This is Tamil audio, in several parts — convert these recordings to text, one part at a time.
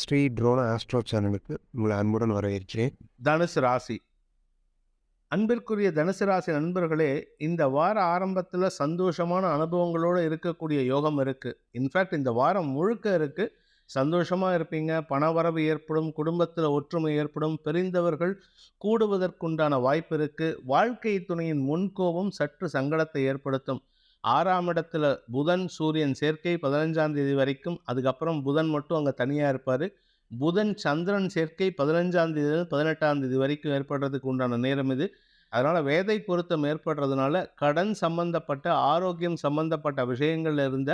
ஸ்ரீ ட்ரோன ஆஸ்ட்ரோ சேனலுக்கு உங்களை அன்புடன் வரவேற்கிறேன். தனுசு ராசி. அன்பிற்குரிய தனுசு ராசி நண்பர்களே இந்த வார ஆரம்பத்தில் சந்தோஷமான அனுபவங்களோடு இருக்கக்கூடிய யோகம் இருக்குது இன்ஃபேக்ட் இந்த வாரம் முழுக்க இருக்குது சந்தோஷமாக இருப்பீங்க. பணவரவு ஏற்படும் குடும்பத்தில் ஒற்றுமை ஏற்படும் பிரிந்தவர்கள் கூடுவதற்குண்டான வாய்ப்பு இருக்குது வாழ்க்கை துணையின் முன்கோபம் சற்று சங்கடத்தை ஏற்படுத்தும். ஆறாம் இடத்துல புதன் சூரியன் சேர்க்கை பதினஞ்சாம் தேதி வரைக்கும் அதுக்கப்புறம் புதன் மட்டும் அங்கே தனியாக இருப்பார். புதன் சந்திரன் சேர்க்கை பதினஞ்சாம் தேதி பதினெட்டாம் தேதி வரைக்கும் ஏற்படுறதுக்கு உண்டான நேரம் இது. அதனால் வேதை பொருத்தம் ஏற்படுறதுனால கடன் சம்பந்தப்பட்ட ஆரோக்கியம் சம்பந்தப்பட்ட விஷயங்கள்ல இருந்த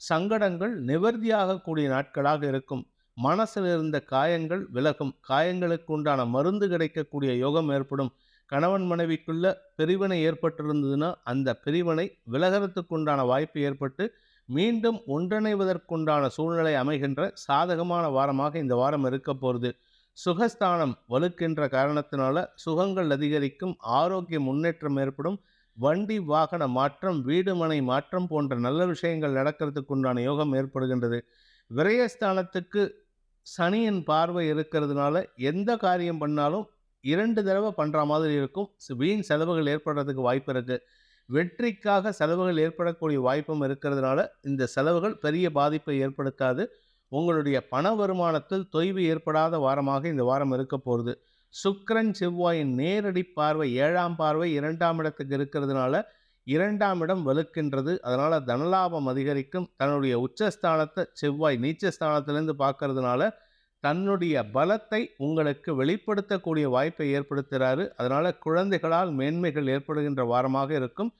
சங்கடங்கள் நிவர்த்தியாகக்கூடிய நாட்களாக இருக்கும். மனசில் இருந்த காயங்கள் விலகும். காயங்களுக்கு உண்டான மருந்து கிடைக்கக்கூடிய யோகம் ஏற்படும். கணவன் மனைவிக்குள்ள பிரிவினை ஏற்பட்டிருந்ததுன்னா அந்த பிரிவினை விலகிறதுக்கு உண்டான வாய்ப்பு ஏற்பட்டு மீண்டும் ஒன்றிணைவதற்குண்டான சூழ்நிலை அமைகின்ற சாதகமான வாரமாக இந்த வாரம் இருக்க போகிறது சுகஸ்தானம் வலுக்கின்ற காரணத்தினால சுகங்கள் அதிகரிக்கும் ஆரோக்கிய முன்னேற்றம் ஏற்படும் வண்டி வாகன மாற்றம் வீடு மனை மாற்றம் போன்ற நல்ல விஷயங்கள் நடக்கிறதுக்கு உண்டான யோகம் ஏற்படுகின்றது. விரயஸ்தானத்துக்கு சனியின் பார்வை இருக்கிறதுனால எந்த காரியம் பண்ணாலும் இரண்டு தடவை பண்ணுற மாதிரி இருக்கும். வீண் செலவுகள் ஏற்படுறதுக்கு வாய்ப்பு இருக்குது வெற்றிக்காக செலவுகள் ஏற்படக்கூடிய வாய்ப்பும் இருக்கிறதுனால இந்த செலவுகள் பெரிய பாதிப்பை ஏற்படுத்தாது. உங்களுடைய பண வருமானத்தில் தொய்வு ஏற்படாத வாரமாக இந்த வாரம் இருக்க போகிறது சுக்கரன் செவ்வாயின் நேரடி பார்வை ஏழாம் பார்வை இரண்டாம் இடத்துக்கு இருக்கிறதுனால இரண்டாம் இடம் வலுக்கின்றது. அதனால் தனலாபம் அதிகரிக்கும். தன்னுடைய உச்சஸ்தானத்தை செவ்வாய் நீச்சஸ்தானத்திலேருந்து பார்க்கறதுனால தன்னுடைய பலத்தை உங்களுக்கு வெளிப்படுத்தக்கூடிய வாய்ப்பை ஏற்படுத்துகிறாரு அதனால் குழந்தைகளால் மேன்மைகள் ஏற்படுகின்ற வாரமாக இருக்கும்.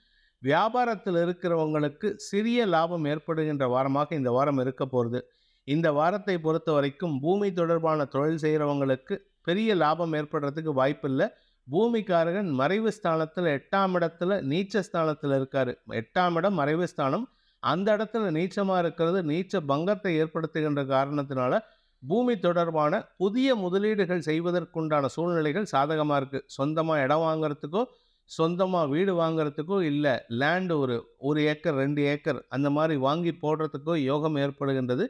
வியாபாரத்தில் இருக்கிறவங்களுக்கு சிறிய லாபம் ஏற்படுகின்ற வாரமாக இந்த வாரம் இருக்க போகிறது இந்த வாரத்தை பொறுத்த வரைக்கும் பூமி தொடர்பான தொழில் செய்கிறவங்களுக்கு பெரிய லாபம் ஏற்படுறதுக்கு வாய்ப்பில்லை பூமிக்காரகன் மறைவு ஸ்தானத்தில் எட்டாம் இடத்துல நீச்ச ஸ்தானத்தில் இருக்கார். எட்டாம் இடம் மறைவு ஸ்தானம். அந்த இடத்துல நீச்சமாக இருக்கிறது நீச்ச பங்கத்தை ஏற்படுத்துகின்ற காரணத்தினால பூமி தொடர்பான புதிய முதலீடுகள் செய்வதற்குண்டான சூழ்நிலைகள் சாதகமாக இருக்குது சொந்தமாக இடம் வாங்குறதுக்கோ சொந்தமாக வீடு வாங்குறதுக்கோ இல்லை லேண்டு ஒரு ஒரு ஏக்கர் ரெண்டு ஏக்கர் அந்த மாதிரி வாங்கி போடுறதுக்கோ யோகம் ஏற்படுகின்றது.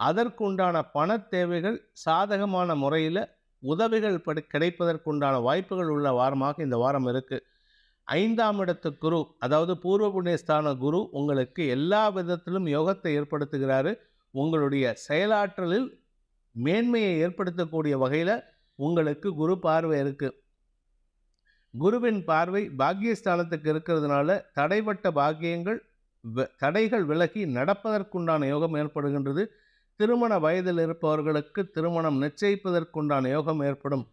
அதற்குண்டான பண தேவைகள் சாதகமான முறையில் உதவிகள் படி கிடைப்பதற்குண்டான வாய்ப்புகள் உள்ள வாரமாக இந்த வாரம் இருக்குது ஐந்தாம் இடத்து குரு அதாவது பூர்வ புண்ணியஸ்தான குரு உங்களுக்கு எல்லா விதத்திலும் யோகத்தை ஏற்படுத்துகிறாரு. உங்களுடைய செயலாற்றலில் மேன்மையை ஏற்படுத்தக்கூடிய வகையில் உங்களுக்கு குரு பார்வை இருக்குது குருவின் பார்வை பாக்கியஸ்தானத்துக்கு இருக்கிறதுனால தடைப்பட்ட பாக்கியங்கள் வ- தடைகள் விலகி நடப்பதற்குண்டான யோகம் ஏற்படுகின்றது. திருமண வயதில் இருப்பவர்களுக்கு திருமணம் நிச்சயிப்பதற்குண்டான யோகம் ஏற்படும்.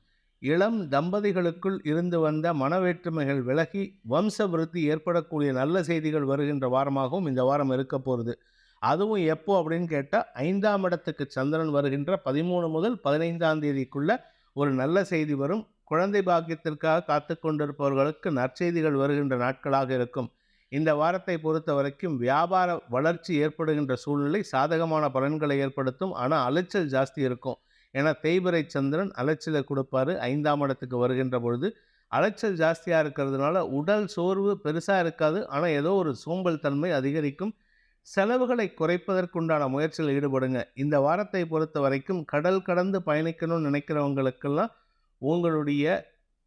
இளம் தம்பதிகளுக்குள் இருந்து வந்த மனவேற்றுமைகள் விலகி வம்ச விருத்தி ஏற்படக்கூடிய நல்ல செய்திகள் வருகின்ற வாரமாகவும் இந்த வாரம் இருக்க போகிறது அதுவும் எப்போ அப்படின்னு கேட்டால் ஐந்தாம் இடத்துக்கு சந்திரன் வருகின்ற பதிமூணு முதல் பதினைந்தாம் தேதிக்குள்ள ஒரு நல்ல செய்தி வரும். குழந்தை பாக்கியத்திற்காக காத்து கொண்டிருப்பவர்களுக்கு நற்செய்திகள் வருகின்ற நாட்களாக இருக்கும். இந்த வாரத்தை பொறுத்த வரைக்கும் வியாபார வளர்ச்சி ஏற்படுகின்ற சூழ்நிலை சாதகமான பலன்களை ஏற்படுத்தும். ஆனால் அலைச்சல் ஜாஸ்தி இருக்கும். ஏன்னா தேய்பிரை சந்திரன் அலைச்சலை கொடுப்பாரு ஐந்தாம் இடத்துக்கு வருகின்ற பொழுது. அலைச்சல் ஜாஸ்தியாக இருக்கிறதுனால உடல் சோர்வு பெருசாக இருக்காது. ஆனால் ஏதோ ஒரு சோம்பல் தன்மை அதிகரிக்கும். செலவுகளை குறைப்பதற்குண்டான முயற்சியில் ஈடுபடுங்க. இந்த வாரத்தை பொறுத்த வரைக்கும் கடல் கடந்து பயணிக்கணும்னு நினைக்கிறவங்களுக்கெல்லாம் உங்களுடைய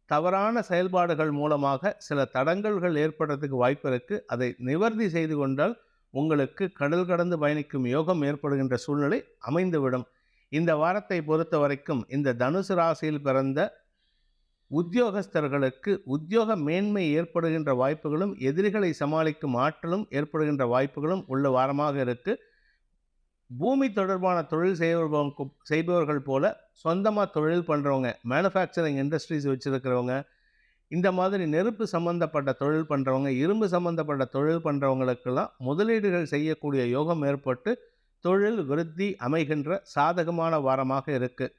தவறான செயல்பாடுகள் மூலமாக சில தடங்கல்கள் ஏற்படுறதுக்கு வாய்ப்பு இருக்குது அதை நிவர்த்தி செய்து கொண்டால் உங்களுக்கு கடல் கடந்து பயணிக்கும் யோகம் ஏற்படுகின்ற சூழ்நிலை அமைந்துவிடும். இந்த வாரத்தை பொறுத்த வரைக்கும் இந்த தனுசு ராசியில் பிறந்த உத்தியோகஸ்தர்களுக்கு உத்தியோக மேன்மை ஏற்படுகின்ற வாய்ப்புகளும் எதிரிகளை சமாளிக்கும் ஆற்றலும் ஏற்படுகின்ற வாய்ப்புகளும் உள்ள வாரமாக இருக்கு. பூமி தொடர்பான தொழில் செய்பவங்க செய்பவர்கள் போல சொந்தமாக தொழில் பண்ணுறவங்க மேனுஃபேக்சரிங் இண்டஸ்ட்ரீஸ் வச்சுருக்கிறவங்க இந்த மாதிரி நெருப்பு சம்பந்தப்பட்ட தொழில் பண்ணுறவங்க இரும்பு சம்பந்தப்பட்ட தொழில் பண்ணுறவங்களுக்கெல்லாம் முதலீடுகள் செய்யக்கூடிய யோகம் ஏற்பட்டு தொழில் விருத்தி அமைகின்ற சாதகமான வாரமாக இருக்குது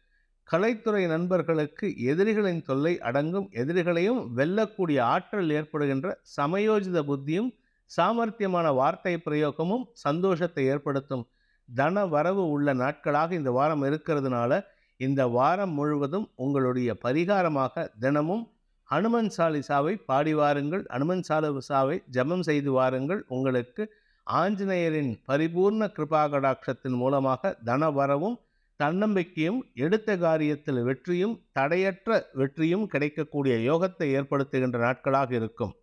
கலைத்துறை நண்பர்களுக்கு எதிரிகளின் தொல்லை அடங்கும் எதிரிகளையும் வெல்லக்கூடிய ஆற்றல் ஏற்படுகின்ற சமயோஜித புத்தியும் சாமர்த்தியமான வார்த்தை பிரயோகமும் சந்தோஷத்தை ஏற்படுத்தும் தன வரவு உள்ள நாட்களாக இந்த வாரம் இருக்கிறதுனால இந்த வாரம் முழுவதும் உங்களுடைய பரிகாரமாக தினமும் ஹனுமன் சாலிசாவை பாடி வாருங்கள் ஹனுமன் சாலிசாவை ஜெபம் செய்து வாருங்கள். உங்களுக்கு ஆஞ்சநேயரின் பரிபூர்ண கிருபாகடாட்சத்தின் மூலமாக தன வரவும் தன்னம்பிக்கையும் எடுத்த காரியத்தில் வெற்றியும் தடையற்ற வெற்றியும் கிடைக்கக்கூடிய யோகத்தை ஏற்படுத்துகின்ற நாட்களாக இருக்கும்.